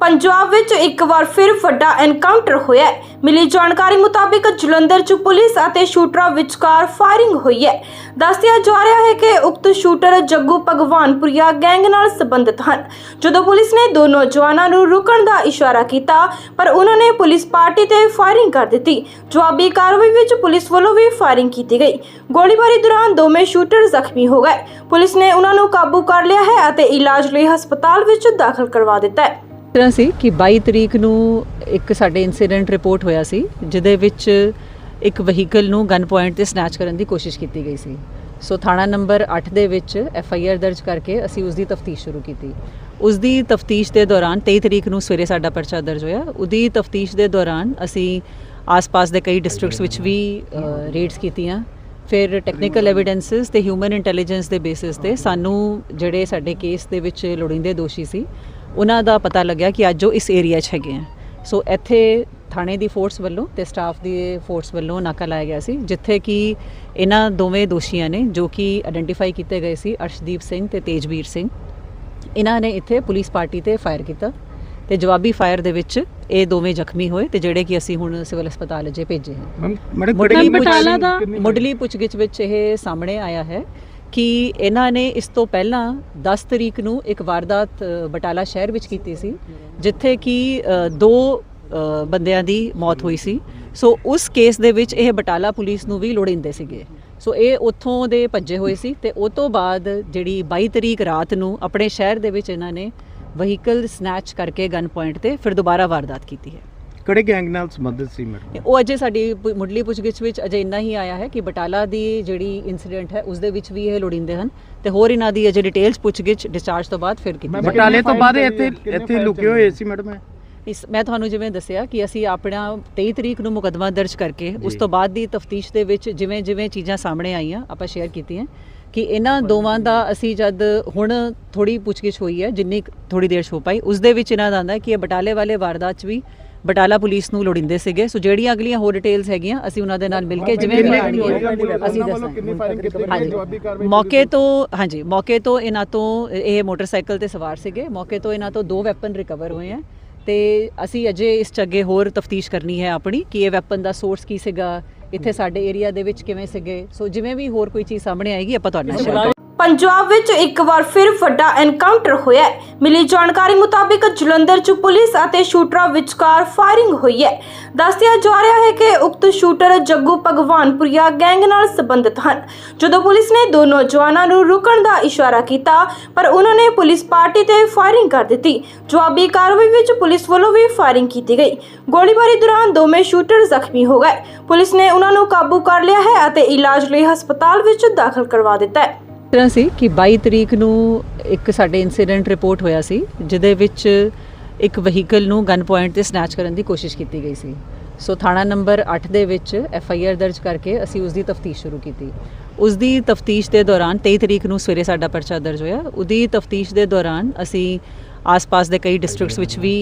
ਪੰਜਾਬ ਵਿੱਚ ਇੱਕ ਵਾਰ ਫਿਰ ਵੱਡਾ ਐਨਕਾਊਂਟਰ ਹੋਇਆ ਹੈ। ਮਿਲੀ ਜਾਣਕਾਰੀ ਮੁਤਾਬਿਕ ਜਲੰਧਰ 'ਚ ਪੁਲਿਸ ਅਤੇ ਸ਼ੂਟਰਾਂ ਵਿਚਕਾਰ ਫਾਇਰਿੰਗ ਹੋਈ ਹੈ। ਦੱਸਿਆ ਜਾ ਰਿਹਾ ਹੈ ਕਿ ਉਕਤ ਸ਼ੂਟਰ ਜੱਗੂ ਭਗਵਾਨਪੁਰੀਆ ਗੈਂਗ ਨਾਲ ਸੰਬੰਧਿਤ ਹਨ। ਜਦੋਂ ਪੁਲਿਸ ਨੇ ਦੋ ਨੌਜਵਾਨਾਂ ਨੂੰ ਰੁਕਣ ਦਾ ਇਸ਼ਾਰਾ ਕੀਤਾ, ਪਰ ਉਹਨਾਂ ਨੇ ਪੁਲਿਸ ਪਾਰਟੀ ਤੇ ਫਾਇਰਿੰਗ ਕਰ ਦਿੱਤੀ। ਜਵਾਬੀ ਕਾਰਵਾਈ ਵਿੱਚ ਪੁਲਿਸ ਵੱਲੋਂ ਵੀ ਫਾਇਰਿੰਗ ਕੀਤੀ ਗਈ। ਗੋਲੀਬਾਰੀ ਦੌਰਾਨ ਦੋਵੇਂ ਸ਼ੂਟਰ ਜ਼ਖਮੀ ਹੋ ਗਏ। ਪੁਲਿਸ ਨੇ ਉਹਨਾਂ ਨੂੰ ਕਾਬੂ ਕਰ ਲਿਆ ਹੈ ਅਤੇ ਇਲਾਜ ਲਈ ਹਸਪਤਾਲ ਵਿੱਚ ਦਾਖਲ ਕਰਵਾ ਦਿੱਤਾ ਹੈ। ਤਰ੍ਹਾਂ ਸੀ ਕਿ 22 ਤਰੀਕ ਨੂੰ ਇੱਕ ਸਾਡੇ ਇਨਸੀਡੈਂਟ ਰਿਪੋਰਟ ਹੋਇਆ ਸੀ, ਜਿਹਦੇ ਵਿੱਚ ਇੱਕ ਵਹੀਕਲ ਨੂੰ ਗਨ ਪੁਆਇੰਟ ਤੇ ਸਨੈਚ ਕਰਨ ਦੀ ਕੋਸ਼ਿਸ਼ ਕੀਤੀ ਗਈ ਸੀ। ਸੋ ਥਾਣਾ ਨੰਬਰ 8 ਦੇ ਵਿੱਚ ਐਫ ਆਈ ਆਰ ਦਰਜ ਕਰਕੇ ਅਸੀਂ ਉਸ ਦੀ ਤਫਤੀਸ਼ ਸ਼ੁਰੂ ਕੀਤੀ। ਉਸ ਦੀ ਤਫਤੀਸ਼ ਦੇ ਦੌਰਾਨ 23 ਤਰੀਕ ਨੂੰ ਸਵੇਰੇ ਸਾਡਾ ਪਰਚਾ ਦਰਜ ਹੋਇਆ। ਉਹਦੀ ਤਫਤੀਸ਼ ਦੇ ਦੌਰਾਨ ਅਸੀਂ ਆਸ-ਪਾਸ ਦੇ ਕਈ ਡਿਸਟ੍ਰਿਕਟਸ ਵਿੱਚ ਵੀ ਰੇਡਸ ਕੀਤੀਆਂ। ਫਿਰ ਟੈਕਨੀਕਲ ਐਵੀਡੈਂਸਸ ਤੇ ਹਿਊਮਨ ਇੰਟੈਲੀਜੈਂਸ ਦੇ ਬੇਸਿਸ ਤੇ ਸਾਨੂੰ ਜਿਹੜੇ ਸਾਡੇ ਕੇਸ ਦੇ ਵਿੱਚ ਲੋੜੀਂਦੇ ਦੋਸ਼ੀ ਸੀ ਉਹਨਾਂ ਦਾ ਪਤਾ ਲੱਗਿਆ ਕਿ ਅੱਜ ਉਹ ਇਸ ਏਰੀਆ 'ਚ ਹੈਗੇ ਆ। ਸੋ ਇੱਥੇ ਥਾਣੇ ਦੀ ਫੋਰਸ ਵੱਲੋਂ ਤੇ ਸਟਾਫ ਦੀ ਫੋਰਸ ਵੱਲੋਂ ਨਾਕਾ ਲਾਇਆ ਗਿਆ ਸੀ ਜਿੱਥੇ ਕਿ ਇਹਨਾਂ ਦੋਵੇਂ ਦੋਸ਼ੀਆਂ ਨੇ ਜੋ ਕਿ ਆਇਡੈਂਟੀਫਾਈ ਕੀਤੇ ਗਏ ਸੀ ਅਰਸ਼ਦੀਪ ਸਿੰਘ ਤੇ ਤੇਜਵੀਰ ਸਿੰਘ। ਇਹਨਾਂ ਨੇ ਇੱਥੇ ਪੁਲਿਸ ਪਾਰਟੀ ਤੇ ਫਾਇਰ ਕੀਤਾ ਤੇ ਜਵਾਬੀ ਫਾਇਰ ਦੇ ਵਿੱਚ ਇਹ ਦੋਵੇਂ ਜ਼ਖਮੀ ਹੋਏ ਤੇ ਜਿਹੜੇ ਕਿ ਅਸੀਂ ਹੁਣ ਸਿਵਲ ਹਸਪਤਾਲ ਅਜੇ ਭੇਜੇ ਹਨ ਮੈਡਮ ਮੁੱਢਲੀ ਕਿਹੜੀ ਬਟਾਲਾ ਦਾ ਮੁੱਢਲੀ ਪੁੱਛਗਿੱਛ ਵਿੱਚ ਇਹ ਸਾਹਮਣੇ ਆਇਆ ਹੈ ਕਿ ਇਹਨਾਂ ਨੇ ਇਸ ਤੋਂ ਪਹਿਲਾਂ 10 ਤਰੀਕ ਨੂੰ ਇੱਕ ਵਾਰਦਾਤ ਬਟਾਲਾ ਸ਼ਹਿਰ ਵਿੱਚ ਕੀਤੀ ਸੀ, ਜਿੱਥੇ ਕਿ ਦੋ ਬੰਦਿਆਂ ਦੀ ਮੌਤ ਹੋਈ ਸੀ। ਸੋ ਉਸ ਕੇਸ ਦੇ ਵਿੱਚ ਇਹ ਬਟਾਲਾ ਪੁਲਿਸ ਨੂੰ ਵੀ ਲੋੜਿੰਦੇ ਸੀਗੇ। ਸੋ ਇਹ ਉੱਥੋਂ ਦੇ ਭੱਜੇ ਹੋਏ ਸੀ ਤੇ ਉਸ ਤੋਂ ਬਾਅਦ ਜਿਹੜੀ 22 ਤਰੀਕ ਰਾਤ ਨੂੰ ਆਪਣੇ ਸ਼ਹਿਰ ਦੇ ਵਿੱਚ ਇਹਨਾਂ ਨੇ ਵਹੀਕਲ ਸਨੈਚ ਕਰਕੇ ਗਨ ਪੁਆਇੰਟ ਤੇ ਫਿਰ ਦੁਬਾਰਾ ਵਾਰਦਾਤ ਕੀਤੀ ਹੈ। ਕਿਹੜੇ ਗੈਂਗ ਨਾਲ ਸੰਬੰਧਿਤ ਸੀ ਮੈਡਮ ਉਹ ਅਜੇ ਸਾਡੀ ਪੁ- ਮੁੱਢਲੀ ਪੁੱਛਗਿੱਛ ਵਿੱਚ ਅਜੇ ਇੰਨਾ ਹੀ ਆਇਆ ਹੈ ਕਿ ਬਟਾਲਾ ਦੀ ਜਿਹੜੀ ਇਨਸੀਡੈਂਟ ਹੈ ਉਸ ਦੇ ਵਿੱਚ ਵੀ ਇਹ ਲੋੜਿੰਦੇ ਹਨ ਤੇ ਹੋਰ ਇਹਨਾਂ ਦੀ ਅਜੇ ਡਿਟੇਲਸ ਪੁੱਛਗਿੱਛ ਡਿਸਚਾਰਜ ਤੋਂ ਬਾਅਦ ਫਿਰ ਕੀਤੀ ਜਾਏਗੀ। ਬਟਾਲੇ ਤੋਂ ਬਾਅਦ ਇੱਥੇ ਇੱਥੇ ਲੁਕੇ ਹੋਏ ਸੀ ਮੈਡਮ? ਇਸ ਮੈਂ ਤੁਹਾਨੂੰ ਜਿਵੇਂ ਦੱਸਿਆ ਕਿ ਅਸੀਂ ਆਪਣਾ 23 ਤਰੀਕ ਨੂੰ ਮੁਕੱਦਮਾ ਦਰਜ ਕਰਕੇ ਉਸ। ਤੋਂ ਬਾਅਦ ਦੀ ਤਫਤੀਸ਼ ਦੇ ਵਿੱਚ ਜਿਵੇਂ ਜਿਵੇਂ ਚੀਜ਼ਾਂ ਸਾਹਮਣੇ ਆਈਆਂ ਆਪਾਂ ਸ਼ੇਅਰ ਕੀਤੀਆਂ ਕਿ ਇਹਨਾਂ ਦੋਵਾਂ ਦਾ ਅਸੀਂ ਜਦ ਹੁਣ ਥੋੜੀ ਪੁੱਛਗਿੱਛ ਹੋਈ ਹੈ ਜਿੰਨੀ ਥੋੜੀ ਦੇਰ 'ਚ ਹੋ ਪਾਈ ਉਸ ਦੇ ਵਿੱਚ ਇਹਨਾਂ ਦਾ ਆਂਦਾ ਕਿ ਇਹ ਬਟਾਲੇ ਵਾਲੇ ਵਾਰਦਾਤ 'ਚ ਵੀ ਬਟਾਲਾ ਪੁਲਿਸ ਨੂੰ ਲੋੜਿੰਦੇ ਸੀਗੇ। ਸੋ ਜਿਹੜੀਆਂ ਅਗਲੀਆਂ ਹੋਰ ਡਿਟੇਲਸ ਹੈਗੀਆਂ ਅਸੀਂ ਉਹਨਾਂ ਦੇ ਨਾਲ ਮਿਲ ਕੇ ਜਿਵੇਂ ਅਸੀਂ ਦੱਸਾਂਗੇ। ਹਾਂਜੀ। ਮੌਕੇ ਤੋਂ ਹਾਂਜੀ ਮੌਕੇ ਤੋਂ ਇਹਨਾਂ ਤੋਂ ਇਹ ਮੋਟਰਸਾਈਕਲ ਤੇ ਸਵਾਰ ਸੀਗੇ। ਮੌਕੇ ਤੋਂ ਇਹਨਾਂ ਤੋਂ ਦੋ ਵੈਪਨ ਰਿਕਵਰ ਹੋਏ ਆ ਤੇ ਅਸੀਂ ਅਜੇ ਇਸ 'ਚ ਅੱਗੇ ਹੋਰ ਤਫਤੀਸ਼ ਕਰਨੀ ਹੈ ਆਪਣੀ ਕਿ ਇਹ ਵੈਪਨ ਦਾ ਸੋਰਸ ਕੀ ਸੀਗਾ ਇੱਥੇ ਸਾਡੇ ਏਰੀਆ ਦੇ ਵਿੱਚ ਕਿਵੇਂ ਸੀਗੇ। ਸੋ ਜਿਵੇਂ ਵੀ ਹੋਰ ਕੋਈ ਚੀਜ਼ ਸਾਹਮਣੇ ਆਏਗੀ ਆਪਾਂ ਤੁਹਾਡੇ ਨਾਲ ਪੰਜਾਬ ਵਿੱਚ ਇੱਕ ਵਾਰ ਫਿਰ ਵੱਡਾ ਐਨਕਾਊਂਟਰ ਹੋਇਆ ਹੈ। ਮਿਲੀ ਜਾਣਕਾਰੀ ਮੁਤਾਬਿਕ ਜਲੰਧਰ 'ਚ ਪੁਲਿਸ ਅਤੇ ਸ਼ੂਟਰਾਂ ਵਿਚਕਾਰ ਫਾਇਰਿੰਗ ਹੋਈ ਹੈ। ਦੱਸਿਆ ਜਾ ਰਿਹਾ ਹੈ ਕਿ ਉਕਤ ਸ਼ੂਟਰ ਜੱਗੂ ਭਗਵਾਨਪੁਰੀਆ ਗੈਂਗ ਨਾਲ ਸੰਬੰਧਿਤ ਹਨ। ਜਦੋਂ ਪੁਲਿਸ ਨੇ ਦੋ ਨੌਜਵਾਨਾਂ ਨੂੰ ਰੁਕਣ ਦਾ ਇਸ਼ਾਰਾ ਕੀਤਾ, ਪਰ ਉਹਨਾਂ ਨੇ ਪੁਲਿਸ ਪਾਰਟੀ ਤੇ ਫਾਇਰਿੰਗ ਕਰ ਦਿੱਤੀ। ਜਵਾਬੀ ਕਾਰਵਾਈ ਵਿੱਚ ਪੁਲਿਸ ਵੱਲੋਂ ਵੀ ਫਾਇਰਿੰਗ ਕੀਤੀ ਗਈ। ਗੋਲੀਬਾਰੀ ਦੌਰਾਨ ਦੋਵੇਂ ਸ਼ੂਟਰ ਜ਼ਖਮੀ ਹੋ ਗਏ। ਪੁਲਿਸ ਨੇ ਉਹਨਾਂ ਨੂੰ ਕਾਬੂ ਕਰ ਲਿਆ ਹੈ ਅਤੇ ਇਲਾਜ ਲਈ ਹਸਪਤਾਲ ਵਿੱਚ ਦਾਖਲ ਕਰਵਾ ਦਿੱਤਾ ਹੈ। ਤਰ੍ਹਾਂ ਸੀ ਕਿ 22 ਤਰੀਕ ਨੂੰ ਇੱਕ ਸਾਡੇ ਇਨਸੀਡੈਂਟ ਰਿਪੋਰਟ ਹੋਇਆ ਸੀ, ਜਿਹਦੇ ਵਿੱਚ ਇੱਕ ਵਹੀਕਲ ਨੂੰ ਗਨ ਪੁਆਇੰਟ ਤੇ ਸਨੈਚ ਕਰਨ ਦੀ ਕੋਸ਼ਿਸ਼ ਕੀਤੀ ਗਈ ਸੀ। ਸੋ ਥਾਣਾ ਨੰਬਰ 8 ਦੇ ਵਿੱਚ ਐਫ ਆਈ ਆਰ ਦਰਜ ਕਰਕੇ ਅਸੀਂ ਉਸ ਦੀ ਤਫਤੀਸ਼ ਸ਼ੁਰੂ ਕੀਤੀ। ਉਸ ਦੀ ਤਫਤੀਸ਼ ਦੇ ਦੌਰਾਨ 23 ਤਰੀਕ ਨੂੰ ਸਵੇਰੇ ਸਾਡਾ ਪਰਚਾ ਦਰਜ ਹੋਇਆ। ਉਹਦੀ ਤਫਤੀਸ਼ ਦੇ ਦੌਰਾਨ ਅਸੀਂ ਆਸ-ਪਾਸ ਦੇ ਕਈ ਡਿਸਟ੍ਰਿਕਟਸ ਵਿੱਚ ਵੀ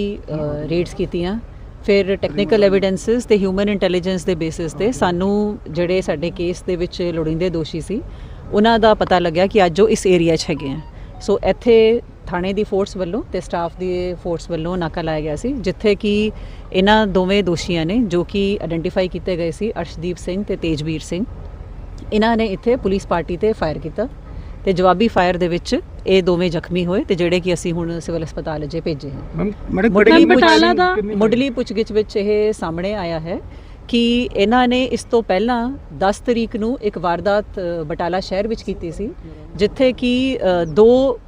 ਰੇਡਸ ਕੀਤੀਆਂ। ਫਿਰ ਟੈਕਨੀਕਲ ਐਵੀਡੈਂਸਸ ਤੇ ਹਿਊਮਨ ਇੰਟੈਲੀਜੈਂਸ ਦੇ ਬੇਸਿਸ ਤੇ ਸਾਨੂੰ ਜਿਹੜੇ ਸਾਡੇ ਕੇਸ ਦੇ ਵਿੱਚ ਲੋੜੀਂਦੇ ਦੋਸ਼ੀ ਸੀ ਉਹਨਾਂ ਦਾ ਪਤਾ ਲੱਗਿਆ ਕਿ ਅੱਜ ਉਹ ਇਸ ਏਰੀਆ 'ਚ ਹੈਗੇ ਆ। ਸੋ ਇੱਥੇ ਥਾਣੇ ਦੀ ਫੋਰਸ ਵੱਲੋਂ ਤੇ ਸਟਾਫ ਦੀ ਫੋਰਸ ਵੱਲੋਂ ਨਾਕਾ ਲਾਇਆ ਗਿਆ ਸੀ ਜਿੱਥੇ ਕਿ ਇਹਨਾਂ ਦੋਵੇਂ ਦੋਸ਼ੀਆਂ ਨੇ ਜੋ ਕਿ ਆਇਡੈਂਟੀਫਾਈ ਕੀਤੇ ਗਏ ਸੀ ਅਰਸ਼ਦੀਪ ਸਿੰਘ ਤੇ ਤੇਜਵੀਰ ਸਿੰਘ। ਇਹਨਾਂ ਨੇ ਇੱਥੇ ਪੁਲਿਸ ਪਾਰਟੀ ਤੇ ਫਾਇਰ ਕੀਤਾ ਤੇ ਜਵਾਬੀ ਫਾਇਰ ਦੇ ਵਿੱਚ ਇਹ ਦੋਵੇਂ ਜ਼ਖਮੀ ਹੋਏ ਤੇ ਜਿਹੜੇ ਕਿ ਅਸੀਂ ਹੁਣ ਸਿਵਲ ਹਸਪਤਾਲ ਅਜੇ ਭੇਜੇ ਮੈਡਮ ਮੁੱਢਲੀ ਬਟਾਲਾ ਦਾ ਮੁੱਢਲੀ ਪੁੱਛਗਿੱਛ ਵਿੱਚ ਇਹ ਸਾਹਮਣੇ ਆਇਆ ਹੈ ਕਿ ਇਹਨਾਂ ਨੇ ਇਸ ਤੋਂ ਪਹਿਲਾਂ 10 ਤਰੀਕ ਨੂੰ ਇੱਕ ਵਾਰਦਾਤ ਬਟਾਲਾ ਸ਼ਹਿਰ ਵਿੱਚ ਕੀਤੀ ਸੀ, ਜਿੱਥੇ ਕਿ ਦੋ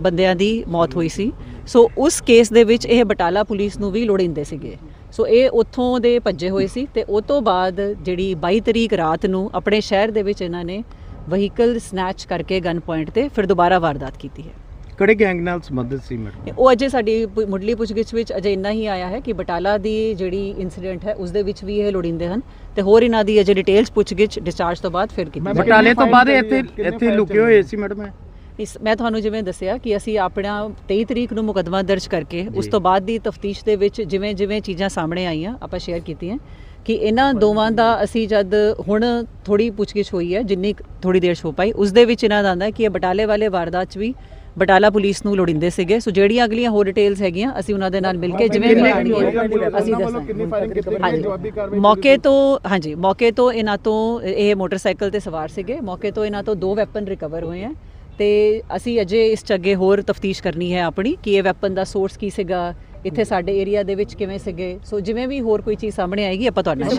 ਬੰਦਿਆਂ ਦੀ ਮੌਤ ਹੋਈ ਸੀ। ਸੋ ਉਸ ਕੇਸ ਦੇ ਵਿੱਚ ਇਹ ਬਟਾਲਾ ਪੁਲਿਸ ਨੂੰ ਵੀ ਲੋੜਿੰਦੇ ਸੀਗੇ। ਸੋ ਇਹ ਉੱਥੋਂ ਦੇ ਭੱਜੇ ਹੋਏ ਸੀ ਤੇ ਉਸ ਤੋਂ ਬਾਅਦ ਜਿਹੜੀ 22 ਤਰੀਕ ਰਾਤ ਨੂੰ ਆਪਣੇ ਸ਼ਹਿਰ ਦੇ ਵਿੱਚ ਇਹਨਾਂ ਨੇ ਵਹੀਕਲ ਸਨੈਚ ਕਰਕੇ ਗਨ ਪੁਆਇੰਟ ਤੇ ਫਿਰ ਦੁਬਾਰਾ ਵਾਰਦਾਤ ਕੀਤੀ ਹੈ। ਕਿਹੜੇ ਗੈਂਗ ਨਾਲ ਸੰਬੰਧਿਤ ਸੀ ਮੈਡਮ ਉਹ ਅਜੇ ਸਾਡੀ ਪੁ- ਮੁੱਢਲੀ ਪੁੱਛਗਿੱਛ ਵਿੱਚ ਅਜੇ ਇੰਨਾ ਹੀ ਆਇਆ ਹੈ ਕਿ ਬਟਾਲਾ ਦੀ ਜਿਹੜੀ ਇਨਸੀਡੈਂਟ ਹੈ ਉਸ ਦੇ ਵਿੱਚ ਵੀ ਇਹ ਲੋੜਿੰਦੇ ਹਨ ਤੇ ਹੋਰ ਇਹਨਾਂ ਦੀ ਅਜੇ ਡਿਟੇਲਸ ਪੁੱਛਗਿੱਛ ਡਿਸਚਾਰਜ ਤੋਂ ਬਾਅਦ ਫਿਰ ਕੀਤੀ ਜਾਏਗੀ। ਬਟਾਲੇ ਤੋਂ ਬਾਅਦ ਇੱਥੇ ਇੱਥੇ ਲੁਕੇ ਹੋਏ ਸੀ ਮੈਡਮ? ਇਸ ਮੈਂ ਤੁਹਾਨੂੰ ਜਿਵੇਂ ਦੱਸਿਆ ਕਿ ਅਸੀਂ ਆਪਣਾ 23 ਤਰੀਕ ਨੂੰ ਮੁਕੱਦਮਾ ਦਰਜ ਕਰਕੇ ਉਸ ਤੋਂ ਬਾਅਦ ਦੀ ਤਫਤੀਸ਼ ਦੇ ਵਿੱਚ ਜਿਵੇਂ ਜਿਵੇਂ ਚੀਜ਼ਾਂ ਸਾਹਮਣੇ ਆਈਆਂ ਆਪਾਂ ਸ਼ੇਅਰ ਕੀਤੀਆਂ ਕਿ ਇਹਨਾਂ ਦੋਵਾਂ ਦਾ ਅਸੀਂ ਜਦ ਹੁਣ ਥੋੜੀ ਪੁੱਛਗਿੱਛ ਹੋਈ ਹੈ ਜਿੰਨੀ ਥੋੜੀ ਦੇਰ 'ਚ ਹੋ ਪਾਈ ਉਸ ਦੇ ਵਿੱਚ ਇਹਨਾਂ ਦਾ ਆਂਦਾ ਕਿ ਇਹ ਬਟਾਲੇ ਵਾਲੇ ਵਾਰਦਾਤ 'ਚ ਵੀ ਬਟਾਲਾ ਪੁਲਿਸ ਨੂੰ ਲੋੜਿੰਦੇ ਸੀਗੇ। ਸੋ ਜਿਹੜੀਆਂ ਅਗਲੀਆਂ ਹੋਰ ਡਿਟੇਲਸ ਹੈਗੀਆਂ ਅਸੀਂ ਉਹਨਾਂ ਦੇ ਨਾਲ ਮਿਲ ਕੇ ਜਿਵੇਂ ਵੀ ਅਸੀਂ ਦੱਸਾਂਗੇ। ਹਾਂਜੀ। ਮੌਕੇ ਤੋਂ ਹਾਂਜੀ ਮੌਕੇ ਤੋਂ ਇਹਨਾਂ ਤੋਂ ਇਹ ਮੋਟਰਸਾਈਕਲ ਤੇ ਸਵਾਰ ਸੀਗੇ। ਮੌਕੇ ਤੋਂ ਇਹਨਾਂ ਤੋਂ ਦੋ ਵੈਪਨ ਰਿਕਵਰ ਹੋਏ ਆ ਤੇ ਅਸੀਂ ਅਜੇ ਇਸ 'ਚ ਅੱਗੇ ਹੋਰ ਤਫਤੀਸ਼ ਕਰਨੀ ਹੈ ਆਪਣੀ ਕਿ ਇਹ ਵੈਪਨ ਦਾ ਸੋਰਸ ਕੀ ਸੀਗਾ ਇੱਥੇ ਸਾਡੇ ਏਰੀਆ ਦੇ ਵਿੱਚ ਕਿਵੇਂ ਸੀਗੇ। ਸੋ ਜਿਵੇਂ ਵੀ ਹੋਰ ਕੋਈ ਚੀਜ਼ ਸਾਹਮਣੇ ਆਏਗੀ ਆਪਾਂ ਤੁਹਾਡੇ ਨਾਲ